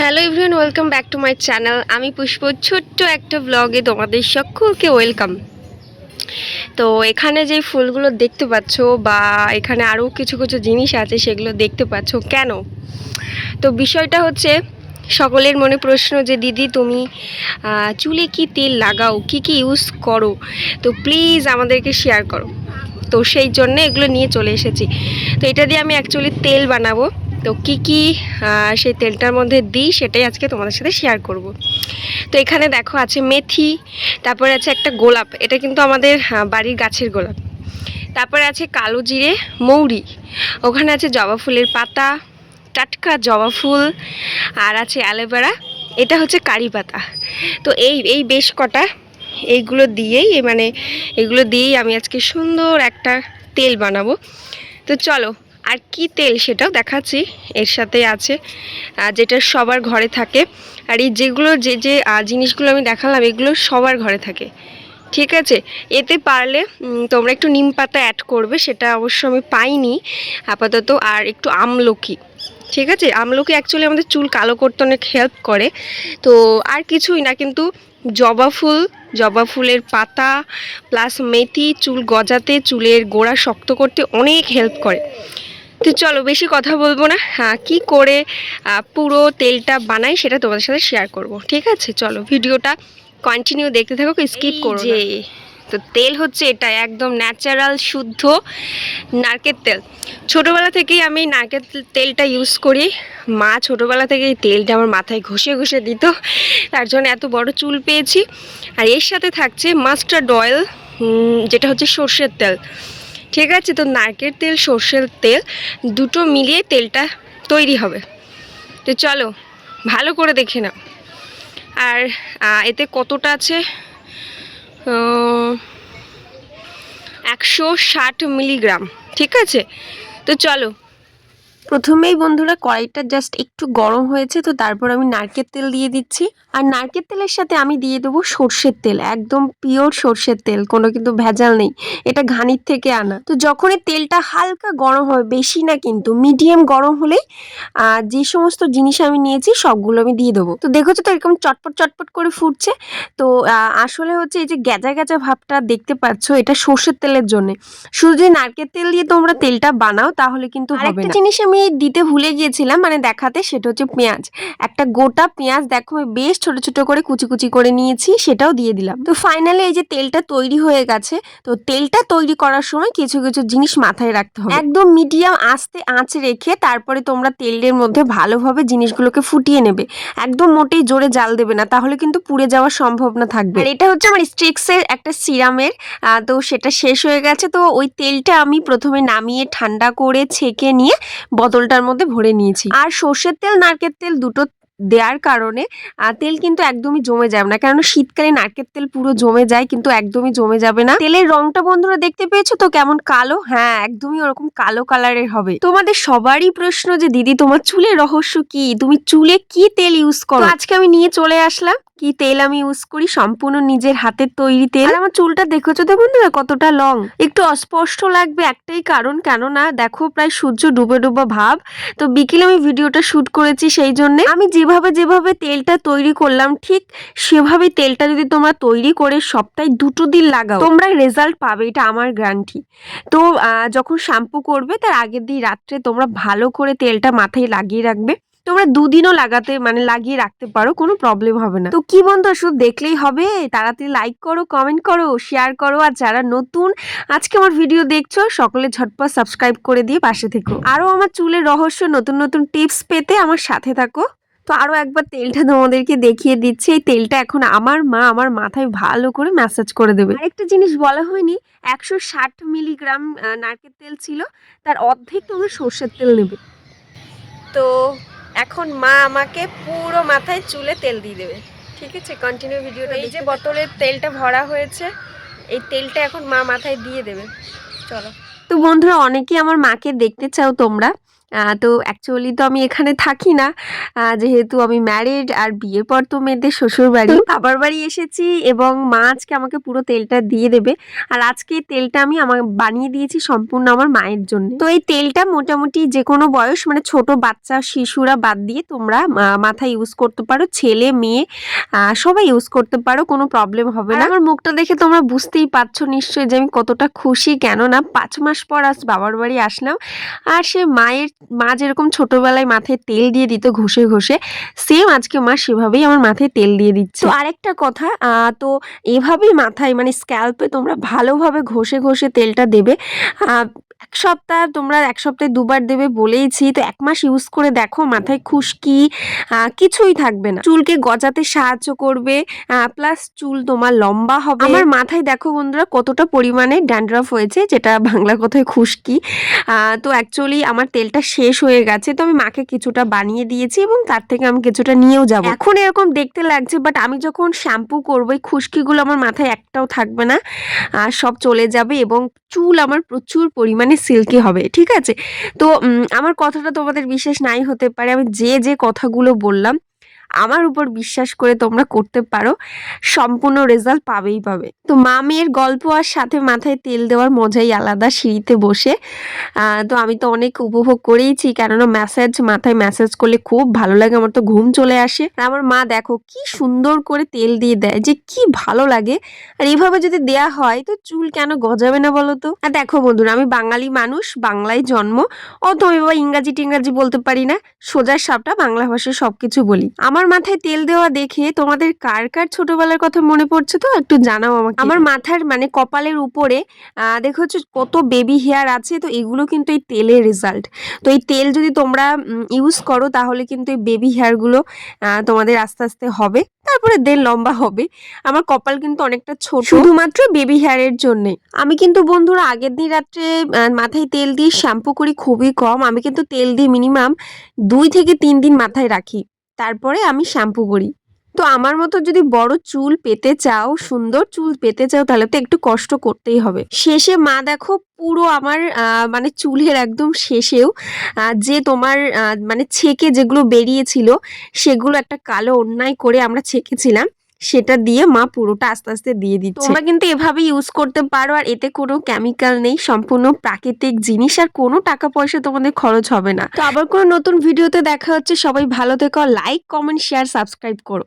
Hello everyone, welcome back to my channel. আমি পুষ্প, ছোট্ট একটা ব্লগে তোমাদের সকলকে ওয়েলকাম। তো এখানে যে ফুলগুলো দেখতে পাচ্ছ বা এখানে আরও কিছু কিছু জিনিস আছে সেগুলো দেখতে পাচ্ছ কেন? তো বিষয়টা হচ্ছে, সকলের মনে প্রশ্ন যে, দিদি, তুমি চুলে কি তেল লাগাও? কি কি ইউজ করো? তো প্লিজ আমাদেরকে শেয়ার করো। তো সেই জন্য এগুলো নিয়ে চলে এসেছি। তো এটা দিয়ে আমি অ্যাকচুয়ালি তেল বানাবো। তো কি কি সেই তেলটার মধ্যে দিই সেটাই আজকে তোমাদের সাথে শেয়ার করব। তো এখানে দেখো আছে মেথি, তারপরে আছে একটা গোলাপ, এটা কিন্তু আমাদের বাড়ির গাছের গোলাপ। তারপরে আছে কালো জিরে, মৌরি, ওখানে আছে জবা ফুলের পাতা, টাটকা জবা ফুল, আর আছে অ্যালোভেরা এটা হচ্ছে কারি পাতা। তো এই এই বেশ কটা, এইগুলো দিয়েই মানে এগুলো দিয়েই আমি আজকে সুন্দর একটা তেল বানাবো। তো চলো আর কি তেল সেটাও দেখাচ্ছি। এর সাথে আছে যেটা সবার ঘরে থাকে। আর এই যেগুলো, যে যে জিনিসগুলো আমি দেখালাম, এগুলো সবার ঘরে থাকে। ঠিক আছে? এতে পারলে তোমরা একটু নিম পাতা অ্যাড করবে, সেটা অবশ্য আমি পাইনি, আপাতত। আর একটু আমলকি। ঠিক আছে? আমলকি অ্যাকচুয়ালি আমাদের চুল কালো করতে অনেক হেল্প করে। তো আর কিছুই না, কিন্তু জবা ফুল, জবা ফুলের পাতা প্লাস মেথি, চুল গজাতে, চুলের গোড়া শক্ত করতে অনেক হেল্প করে। তো চলো বেশি কথা বলব না। হ্যাঁ কী করে পুরো তেলটা বানাই সেটা তোমাদের সাথে শেয়ার করব। ঠিক আছে? চলো ভিডিওটা কন্টিনিউ দেখতে থাকো স্কিপ করো যে তো তেল হচ্ছে এটা একদম ন্যাচারাল শুদ্ধ নারকেল তেল। ছোটোবেলা থেকেই আমি নারকেল তেলটা ইউজ করি। মা ছোটোবেলা থেকে এই তেলটা আমার মাথায় ঘষে ঘষে দিত। তার জন্য এত বড় চুল পেয়েছি। আর এর সাথে থাকছে মাস্টার্ড অয়েল যেটা হচ্ছে সর্ষের তেল। ঠিক আছে, তো নারকেল তেল, সর্ষের তেল দুটো মিলিয়ে তেলটা তৈরি হবে। তো চলো, ভালো করে দেখে নাও। আর এতে কতটা আছে? একশো ষাট মিলিগ্রাম, ঠিক আছে? তো চলো প্রথমেই বন্ধুরা কড়াইটা জাস্ট একটু গরম হয়েছে তো তারপর আমি নারকেল তেল দিয়ে দিচ্ছি। আর নারকেল তেলের সাথে আমি দিয়ে দেবো সর্ষের তেল একদম পিওর সর্ষের তেল কোনো কিন্তু ভেজাল নেই এটা ঘানির থেকে আনা। তো যখনই তেলটা হালকা গরম হবে বেশি না কিন্তু মিডিয়াম গরম আহ, যে সমস্ত জিনিস আমি নিয়েছি সবগুলো আমি দিয়ে দেবো। তো দেখো তো এরকম চটপট চটপট করে ফুটছে তো আহ, আসলে হচ্ছে এই যে গ্যাজা গ্যাজা ভাবটা দেখতে পাচ্ছ এটা সর্ষের তেলের জন্য। শুধু যদি নারকেল তেল দিয়ে তোমরা তেলটা বানাও তাহলে কিন্তু হবে না। জিনিস আমি দিতে ভুলে গিয়েছিলাম মানে দেখাতে সেটা হচ্ছে পেঁয়াজ। একটা গোটা পেঁয়াজ দেখো, আমি বেশ ছোট ছোট করে কুচি কুচি করে নিয়েছি, সেটাও দিয়ে দিলাম। তো ফাইনালি এই যে তেলটা তৈরি হয়ে গেছে, তো তেলটা তৈরি করার সময় কিছু কিছু জিনিস মাথায় রাখতে হবে। একদম মিডিয়াম আস্তে আঁচ রেখে তারপরে তোমরা তেলের মধ্যে ভালোভাবে জিনিসগুলোকে ফুটিয়ে নেবে। একদম মোটেই জোরে জাল দেবে না, তাহলে কিন্তু পুড়ে যাওয়ার সম্ভাবনা থাকবে। আর এটা হচ্ছে আমার স্ট্রিক্সের একটা সিরামের তো সেটা শেষ হয়ে গেছে, তো ওই তেলটা আমি প্রথমে নামিয়ে ঠান্ডা করে ছেঁকে নিয়ে বোতলটার মধ্যে ভরে নিয়েছি। আর সর্ষের তেল, নারকেল তেল দুটো দেওয়ার কারণে তেল কিন্তু একদমই জমে যাবে না। কারণ শীতকালে নারকেল তেল পুরো জমে যায়, কিন্তু একদমই জমে যাবে না। তেলের রংটা বন্ধুরা দেখতে পেয়েছ তো কেমন কালো? হ্যাঁ একদমই ওরকম কালো কালারের হবে। তোমাদের সবারই প্রশ্ন যে, দিদি, তোমার চুলের রহস্য কি? তুমি চুলে কি তেল ইউজ করো? আজকে আমি নিয়ে চলে আসলাম। কি তেল আমি ইউজ করি? সম্পূর্ণ নিজের হাতের তৈরি তেল। আমার চুলটা দেখেছ তো বন্ধুরা, কতটা লং একটু অস্পষ্ট লাগবে একটাই কারণ, কেননা দেখো প্রায় সূর্য ডুবে ডুবে ভাব। তো বিকেলে আমি ভিডিওটা শুট করেছি সেই জন্য। আমি যেভাবে যেভাবে তেলটা তৈরি করলাম, ঠিক সেভাবে তেলটা যদি তোমরা তৈরি করে সপ্তাহে দুটো দিন লাগাও তোমরা রেজাল্ট পাবে, এটা আমার গ্যারান্টি তো যখন শ্যাম্পু করবে, তার আগের দিন রাত্রে তোমরা ভালো করে তেলটা মাথায় লাগিয়ে রাখবে। তোমরা দুদিনও লাগাতে মানে লাগিয়ে রাখতে পারো, কোনো প্রবলেম হবে না। তো কি বন্ধু, শুধু দেখলেই হবে? তাড়াতাড়ি লাইক করো কমেন্ট করো শেয়ার করো, আর যারা নতুন, আজকে আমার ভিডিও দেখছ, সকলে ঝটপট সাবস্ক্রাইব করে দিয়ে পাশে থেকো। আরও আমার চুলের রহস্য, নতুন নতুন টিপস পেতে আমার সাথে থাকো। তো আরও একবার তেলটা তোমাদেরকে দেখিয়ে দিচ্ছি। এই তেলটা এখন আমার মা, আমার মাথায় ভালো করে ম্যাসাজ করে দেবে। আরেকটা জিনিস বলা হয়নি, একশো ষাট মিলিগ্রাম নারকেল তেল ছিল, তার অর্ধেক তোমরা সর্ষের তেল নেবে। এখন মা আমাকে পুরো মাথায় চুলে তেল দিয়ে দেবে। ঠিক আছে? কন্টিনিউ ভিডিওটা এই যে বোতলের তেলটা ভরা হয়েছে এই তেলটা এখন মা মাথায় দিয়ে দেবে। চলো। তো বন্ধুরা অনেকেই আমার মাকে দেখতে চাও তোমরা। তো অ্যাকচুয়ালি তো আমি এখানে থাকি না। যেহেতু আমি ম্যারিড আর বিয়ের পর তো মেয়েদের শ্বশুর বাড়ি বাবার বাড়ি এসেছি এবং মা আজকে আমাকে পুরো তেলটা দিয়ে দেবে। আর আজকে তেলটা আমি আমার বানিয়ে দিয়েছি সম্পূর্ণ আমার মায়ের জন্য। তো এই তেলটা মোটামুটি যে কোনো বয়স মানে ছোট বাচ্চা শিশুরা বাদ দিয়ে তোমরা মাথায় ইউজ করতে পারো। ছেলে মেয়ে সবাই ইউজ করতে পারো কোনো প্রবলেম হবে না। আমার মুখটা দেখে তোমরা বুঝতেই পারছ নিশ্চয়ই যে আমি কতটা খুশি। কেননা পাঁচ মাস পর আজ বাবার বাড়ি আসলাম। আর সে মায়ের মা যেরকম ছোটবেলায় মাথায় তেল দিয়ে দিত ঘষে ঘষে সেম আজকে মা সেভাবেই আমার মাথায় তেল দিয়ে দিচ্ছে। তো আরেকটা কথা তো এভাবেই মাথায় মানে স্ক্যাল্পে তোমরা ভালোভাবে ঘষে ঘষে তেলটা দেবে। এক সপ্তাহ তোমরা এক সপ্তাহে দুবার দেবে বলেইছি, তো এক মাস ইউজ করে দেখো মাথায় খুশকি কিছুই থাকবে না। চুলকে গজাতে সাহায্য করবে প্লাস চুল তোমার লম্বা হবে। আমার মাথায় দেখো বন্ধুরা কতটা পরিমাণে ড্যান্ড্রাফ হয়েছে, যেটা বাংলা কথায় খুশকি। তো অ্যাকচুয়ালি আমার তেলটা শেষ হয়ে গেছে, তো আমি মাকে কিছুটা বানিয়ে দিয়েছি এবং তার থেকে আমি কিছুটা নিয়েও যাব। এখন এরকম দেখতে লাগছে বাট আমি যখন শ্যাম্পু করব, এই খুশকিগুলো আমার মাথায় একটাও থাকবে না। সব চলে যাবে এবং চুল আমার প্রচুর পরিমাণে সিল্কি হবে, ঠিক আছে? তো আমার কথাটা তোমাদের বিশেষ নাই হতে পারে। আমি যে যে কথাগুলো বললাম আমার উপর বিশ্বাস করে তোমরা করতে পারো, সম্পূর্ণ রেজাল্ট পাবেই পাবে। তো মা মেয়ের গল্প আর সাথে মাথায় তেল দেওয়ার মজাই আলাদা সিঁড়িতে বসে। তো আমি তো অনেক উপভোগ করেইছি, কেননা ম্যাসাজ মাথায় ম্যাসাজ করলে খুব ভালো লাগে, আমার তো ঘুম চলে আসে। আমার মা দেখো কি সুন্দর করে তেল দিয়ে দেয়, যে কি ভালো লাগে। আর এভাবে যদি দেয়া হয়, তো চুল কেন গজাবে না বলো তো? আর দেখো বন্ধুরা, আমি বাঙালি মানুষ, বাংলায় জন্ম, অত আমি বাবা ইংরাজি টিংরাজি বলতে পারি না, সোজা সাপটা বাংলা ভাষায় সবকিছু বলি। আমার মাথায় তেল দেওয়া দেখে তোমাদের কার কার ছোটবেলার কথা মনে পড়ছে তো? একটু জানাও আমাকে। আমার মাথার মানে কপালের উপরে দেখো হচ্ছে কত বেবি হেয়ার আছে তো এগুলো কিন্তু এই তেলের রেজাল্ট তো এই তেল যদি তোমরা ইউজ করো তাহলে কিন্তু এই বেবি হেয়ারগুলো তোমাদের আস্তে আস্তে হবে। তারপরে দেন লম্বা হবে। আমার কপাল কিন্তু অনেকটা ছোট। শুধুমাত্র বেবি হেয়ারের জন্যে। আমি কিন্তু বন্ধুরা আগের দিন রাত্রে মাথায় তেল দিয়ে শ্যাম্পু করি খুবই কম। আমি কিন্তু তেল দিয়ে মিনিমাম দুই থেকে তিন দিন মাথায় রাখি। তারপরে আমি শ্যাম্পু করি। তো আমার মতো যদি বড় চুল পেতে চাও, সুন্দর চুল পেতে চাও, তাহলে তো একটু কষ্ট করতেই হবে। শেষে মা দেখো পুরো আমার মানে চুলের একদম শেষেও যে তোমার মানে ছেকে যেগুলো বেরিয়েছিল, সেগুলো একটা কালো অন্যায় করে আমরা ছেকেছিলাম। সেটা দিয়ে মা পুরোটা আস্তে আস্তে দিয়ে দিচ্ছে। তোমরা কিন্তু এভাবে ইউজ করতে পারো আর এতে কোনো কেমিক্যাল নেই, সম্পূর্ণ প্রাকৃতিক জিনিস আর কোনো টাকা পয়সা তোমাদের খরচ হবে না। তো আবার কোনো নতুন ভিডিওতে দেখা হচ্ছে। সবাই ভালো থেকো লাইক কমেন্ট শেয়ার সাবস্ক্রাইব করো।